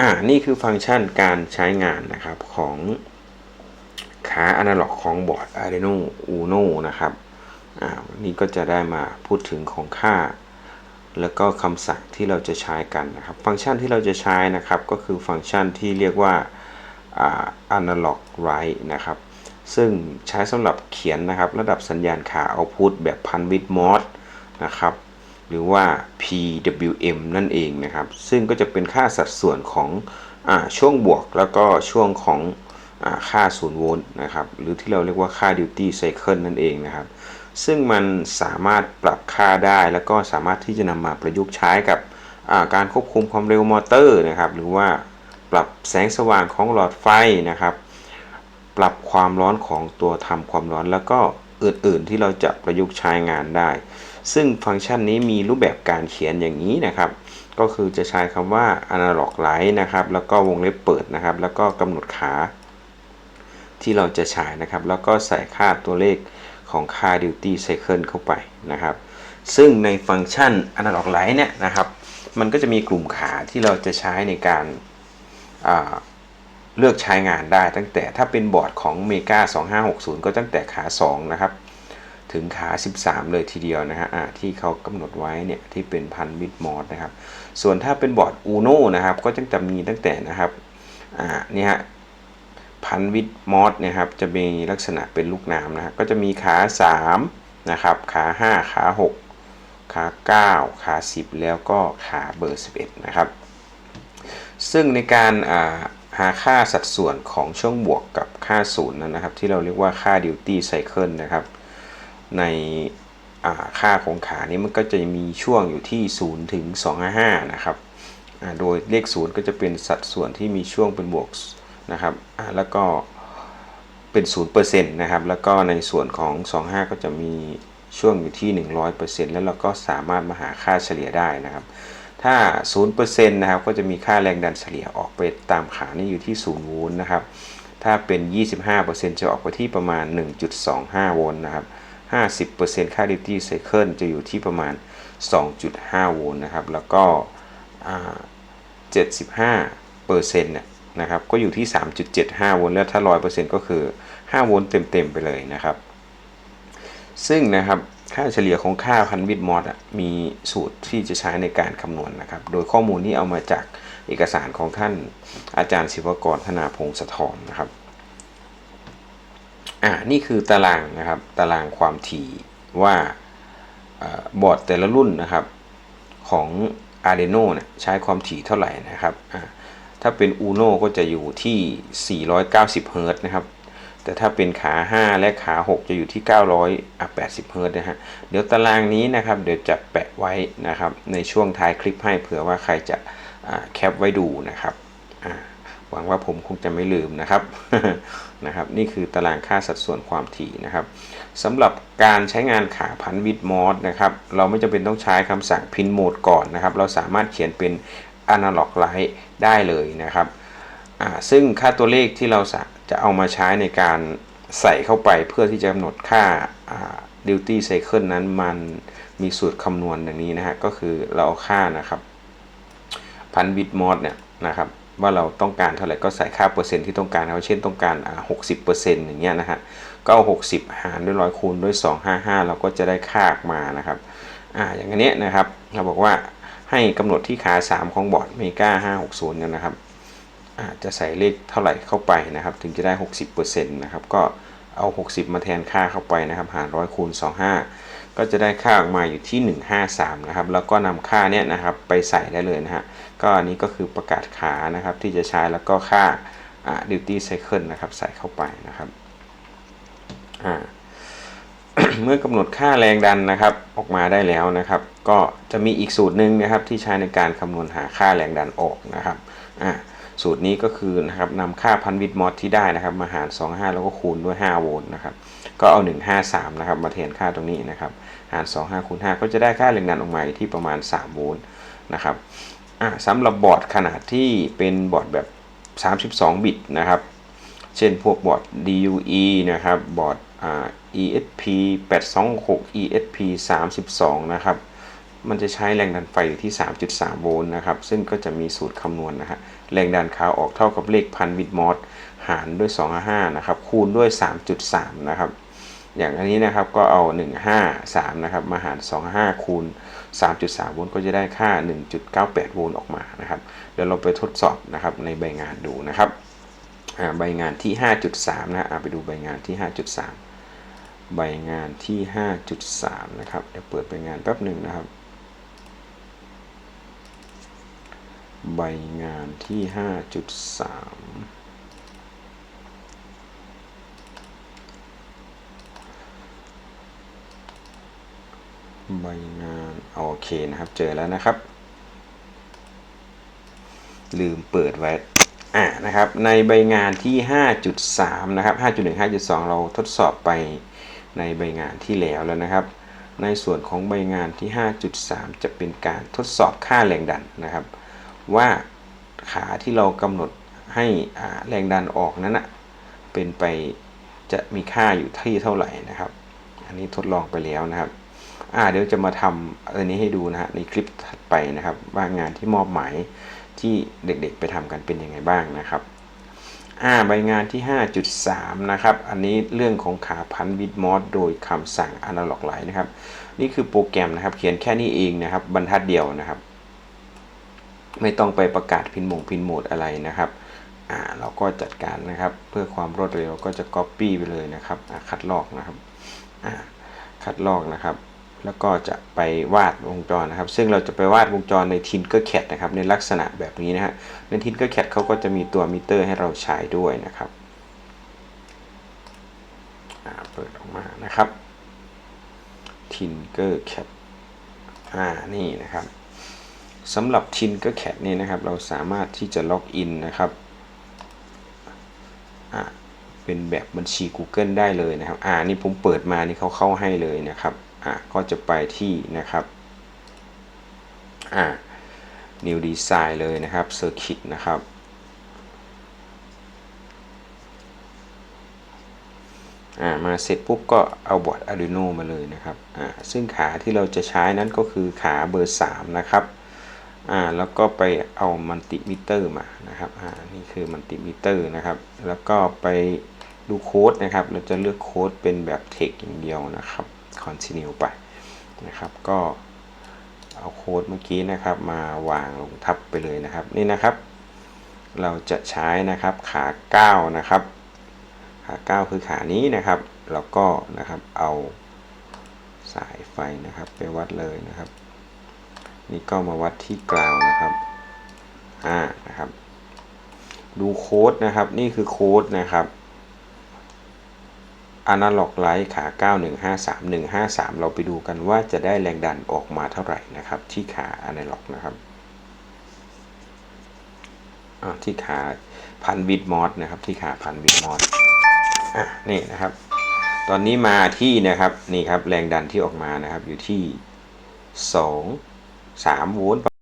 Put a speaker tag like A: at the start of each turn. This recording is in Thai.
A: อ่านี่คือฟังก์ชันการใช้งานนะครับของขาอนาล็อกของบอร์ด Arduino Uno นะครับอ่านนี้ก็จะได้มาพูดถึงของค่า แล้วก็คำสั่งที่เราจะใช้กันนะครับ ฟังก์ชันที่เราจะใช้นะครับ ก็คือฟังก์ชันที่เรียกว่าอ่า analog write นะครับ ซึ่งใช้สำหรับเขียนนะครับ ระดับสัญญาณขา output แบบพันวิดมอสนะครับ รือว่า PWM นั่นเองนะครับ ซึ่งก็จะเป็นค่าสัดส่วนของอช่วงบวกแล้วก็ช่วงของอค่า0โวลต์นะครับ หรือที่เราเรียกว่าค่า duty cycle นั่นเองนะครับ ซึ่งมันสามารถปรับค่าได้แล้วก็สามารถที่จะนำมาประยุกต์ใช้กับการควบคุมความเร็วมอเตอร์นะครับ หรือว่าปรับแสงสว่างของหลอดไฟนะครับ ปรับความร้อนของตัวทำความร้อนแล้วก็อื่นๆที่เราจะประยุกต์ใช้งานได้ ซึ่งฟังก์ชันนี้มีรูปแบบการเขียนอย่างนี้นะครับ ก็คือจะใช้คำว่า analog light นะครับ แล้วก็วงเล็บเปิดนะครับ แล้วก็กำหนดขาที่เราจะใช้นะครับ แล้วก็ใส่ค่าตัวเลขของค่า duty cycle เข้าไปนะครับ ซึ่งในฟังก์ชัน analog light เนี่ยนะครับ มันก็จะมีกลุ่มขาที่เราจะใช้ในการเลือกใช้งานได้ตั้งแต่ถ้าเป็นบอร์ดของเมกา2560 ก็ตั้งแต่ขา 2 นะครับ ถึงขา 13 เลยทีเดียวนะฮะที่เขากำหนดไว้เนี่ยที่เป็นพันมิดมอดนะครับ ส่วนถ้าเป็นบอร์ดอูโน่นะครับก็จะมีตั้งแต่นะครับอ่านี่ฮะพันวิดมอดนะครับจะมีลักษณะเป็นลูกน้ำนะก็จะมีขา3นะครับขา5ขา6ขา9ขา 10 แล้วก็ขาเบอร์ 11 นะครับ ซึ่งในการหาค่าสัดส่วนของช่วงบวกกับค่าศูนย์นะครับ ที่เราเรียกว่าค่า duty cycle นะครับ ในค่าของขานี้มันก็จะมีช่วงอยู่ที่ 0 ถึง 255 นะครับโดยเลข 0 ก็จะเป็นสัดส่วนที่มีช่วงเป็นบวกนะครับแล้วก็เป็น0%นะครับ แล้วก็ในส่วนของ 25 ก็จะมีช่วงอยู่ที่ 100%แล้วเราก็สามารถมาหาค่าเฉลี่ยได้นะครับ ถ้า 0%นะครับ ก็จะมีค่าแรงดันเฉลี่ยออกไปตามขานี่อยู่ที่ 0 โวลต์นะครับ ถ้าเป็น 25%จะออกไปที่ประมาณ 1.25 โวลต์นะครับ 50%ค่า duty cycle จะอยู่ที่ประมาณ 2.5 โวลต์นะครับ แล้วก็75%เนี่ยนะครับ ก็อยู่ที่ 3.75 โวลต์ แล้วถ้า 100%ก็คือ 5 โวลต์เต็ม ๆ ไปเลยนะครับ ซึ่งนะครับ ค่าเฉลี่ยของค่าพันวิดมอสมีสูตรที่จะใช้ในการคำนวณนนะครับ โดยข้อมูลนี้เอามาจากเอกสารของท่านอาจารย์ศิวกรธนาพงศธรนะครับ อ่านี่คือตารางนะครับ ตารางความถี่ว่าบอร์ดแต่ละรุ่นนะครับของ Arduino เนี่ยใช้ความถี่เท่าไหร่นะครับถ้าเป็น Uno ก็จะอยู่ที่ 490 เฮิร์ตนะครับ แต่ถ้าเป็นขา 5 และขา 6 จะอยู่ที่ 980 เฮิร์ตนะฮะ เดี๋ยวตารางนี้นะครับ เดี๋ยวจะแปะไว้นะครับ ในช่วงท้ายคลิปให้เผื่อว่าใครจะแคปไว้ดูนะครับ หวังว่าผมคงจะไม่ลืมนะครับนะครับ นี่คือตารางค่าสัดส่วนความถี่นะครับสำหรับการใช้งานขาพันวิดมอสนะครับ เราไม่จำเป็นต้องใช้คำสั่งพินโหมดก่อนนะครับ เราสามารถเขียนเป็น Analog Light ได้เลยนะครับซึ่งค่าตัวเลขที่เราจะเอามาใช้ในการใส่เข้าไปเพื่อที่จะกำหนดค่า duty cycle นั้นมันมีสูตรคำนวณอย่างนี้นะฮะก็คือเราเอาค่านะครับพันวิดมอสเนี่ยนะครับ ว่าเราต้องการเท่าไหร่ก็ใส่ค่าเปอร์เซ็นต์ที่ต้องการเอาเช่นต้องการ60%อร์เซ็นต์อย่างเงี้ยนะฮะก็เอา60หารด้วยร้อยคูณด้วย255เราก็จะได้ค่าออกมานะครับอ่าอย่างนี้นะครับเราบอกว่าให้กำหนดที่ขา3ของบอร์ดเมกา560เนี่ยนะครับจะใส่เลขเท่าไหร่เข้าไปนะครับ ถึงจะได้60%นะครับก็เอา 60 มาแทนค่าเข้าไปนะครับ หารร้อยคูณ 25 ก็จะได้ค่าออกมาอยู่ที่ 153 นะครับ แล้วก็นำค่าเนี้ยนะครับไปใส่ได้เลยนะฮะ ก็อันนี้ก็คือประกาศขานะครับที่จะใช้แล้วก็ค่า duty cycle นะครับใส่เข้าไปนะครับ เมื่อกำหนดค่าแรงดันนะครับออกมาได้แล้วนะครับ ก็จะมีอีกสูตรหนึ่งนะครับที่ใช้ในการคำนวณหาค่าแรงดันออกนะครับอ่า สูตรนี้ก็คือนะครับนำค่าพันวิดมอสที่ได้นะครับมาหาร 25 แล้วก็คูณด้วย 5 โวลต์นะครับก็เอา 153 นะครับมาแทนค่าตรงนี้นะครับหาร 25 คูณ 5 ก็จะได้ค่าแรงดันออกมาที่ประมาณ 3 โวลต์นะครับสำหรับบอร์ดขนาดที่เป็นบอร์ดแบบ 32 บิตนะครับ เช่นพวกบอร์ด DUE นะครับบอร์ด ESP 826 ESP 32 นะครับ มันจะใช้แรงดันไฟอยู่ที่ 3.3 โวลต์นะครับ ซึ่งก็จะมีสูตรคำนวณนะฮะ แรงดันขาออกเท่ากับเลขพันวิดมอสหารด้วย 255 นะครับ คูณด้วย 3.3 นะครับ อย่างอันนี้นะครับก็เอา 153 นะครับ มาหาร 25 คูณ 3.3 โวลต์ก็จะได้ค่า 1.98 โวลต์ออกมานะครับ เดี๋ยวเราไปทดสอบนะครับในใบงานดูนะครับ ใบงานที่ 5.3 นะไปดูใบงานที่ 5.3 ใบงานที่ 5.3 นะครับ เดี๋ยวเปิดใบงานแป๊บหนึ่งนะครับ ใบงานที่ 5.3 ใบงานโอเคนะครับ เจอแล้วนะครับ ลืมเปิดไว้อ่านะครับ ในใบงานที่ 5.3 นะครับ 5.1 5.2 เราทดสอบไปในใบงานที่แล้วแล้วนะครับในส่วนของใบงานที่ 5.3 จะเป็นการทดสอบค่าแรงดันนะครับ ว่าขาที่เรากำหนดให้แรงดันออกนั้นนะเป็นไปจะมีค่าอยู่ที่เท่าไหร่นะครับ อันนี้ทดลองไปแล้วนะครับอ่าเดี๋ยวจะมาทำอันนี้ให้ดูนะฮะในคลิปถัดไปนะครับ ว่างานที่มอบหมายที่เด็กๆไปทำกันเป็นยังไงบ้างนะครับอ่าใบงานที่ 5.3 นะครับ อันนี้เรื่องของขาพันวิดมอสโดยคำสั่ง Analog Line นะครับ นี่คือโปรแกรมนะครับ เขียนแค่นี้เองนะครับ บรรทัดเดียวนะครับ ไม่ต้องไปประกาศพินหมงพินโหมดอะไรนะครับอ่าเราก็จัดการนะครับ เพื่อความรวดเร็วก็จะ Copy ไปเลยนะครับอ่าคัดลอกนะครับอ่าคัดลอกนะครับ แล้วก็จะไปวาดวงจรนะครับ ซึ่งเราจะไปวาดวงจรใน Tinkercad นะครับ ในลักษณะแบบนี้นะฮะใน Tinkercad เขาก็จะมีตัวมิเตอร์ให้เราใช้ด้วยนะครับอ่าเปิดออกมานะครับ Tinkercad อ่านี่นะครับ สำหรับ Tinkercad นี่นะครับ เราสามารถที่จะล็อกอินนะครับเป็นแบบบัญชี Google ได้เลยนะครับ อ่า นี่ผมเปิดมา นี่เขาเข้าให้เลยนะครับ อ่า ก็จะไปที่นะครับ อ่า New Design เลยนะครับ Circuit นะครับ อ่า มาเสร็จปุ๊บก็เอาบอร์ด Arduino มาเลยนะครับ อ่า ซึ่งขาที่เราจะใช้นั้นก็คือขาเบอร์ 3 นะครับ อ่าแล้วก็ไปเอามัลติมิเตอร์มานะครับอ่านี่คือมัลติมิเตอร์นะครับ แล้วก็ไปดูโค้ดนะครับ เราจะเลือกโค้ดเป็นแบบ text อย่างเดียวนะครับ continue ไปนะครับ ก็เอาโค้ดเมื่อกี้นะครับมาวางลงทับไปเลยนะครับ นี่นะครับ เราจะใช้นะครับขา9นะครับขา9คือขานี้นะครับ แล้วก็นะครับเอาสายไฟนะครับ ไปวัดเลยนะครับ นี่ก็มาวัดที่กราวนะครับอ่านะครับ ดูโค้ดนะครับ นี่คือโค้ดนะครับ Analog Light ขา 9153 153 เราไปดูกันว่าจะได้แรงดันออกมาเท่าไหร่นะครับ ที่ขา Analog นะครับอ่าที่ขาพันวิดมอสนะครับ ที่ขาพันวิดมอสอะนี่นะครับ ตอนนี้มาที่นะครับนี่ครับแรงดันที่ออกมานะครับอยู่ที่2 3โวลต์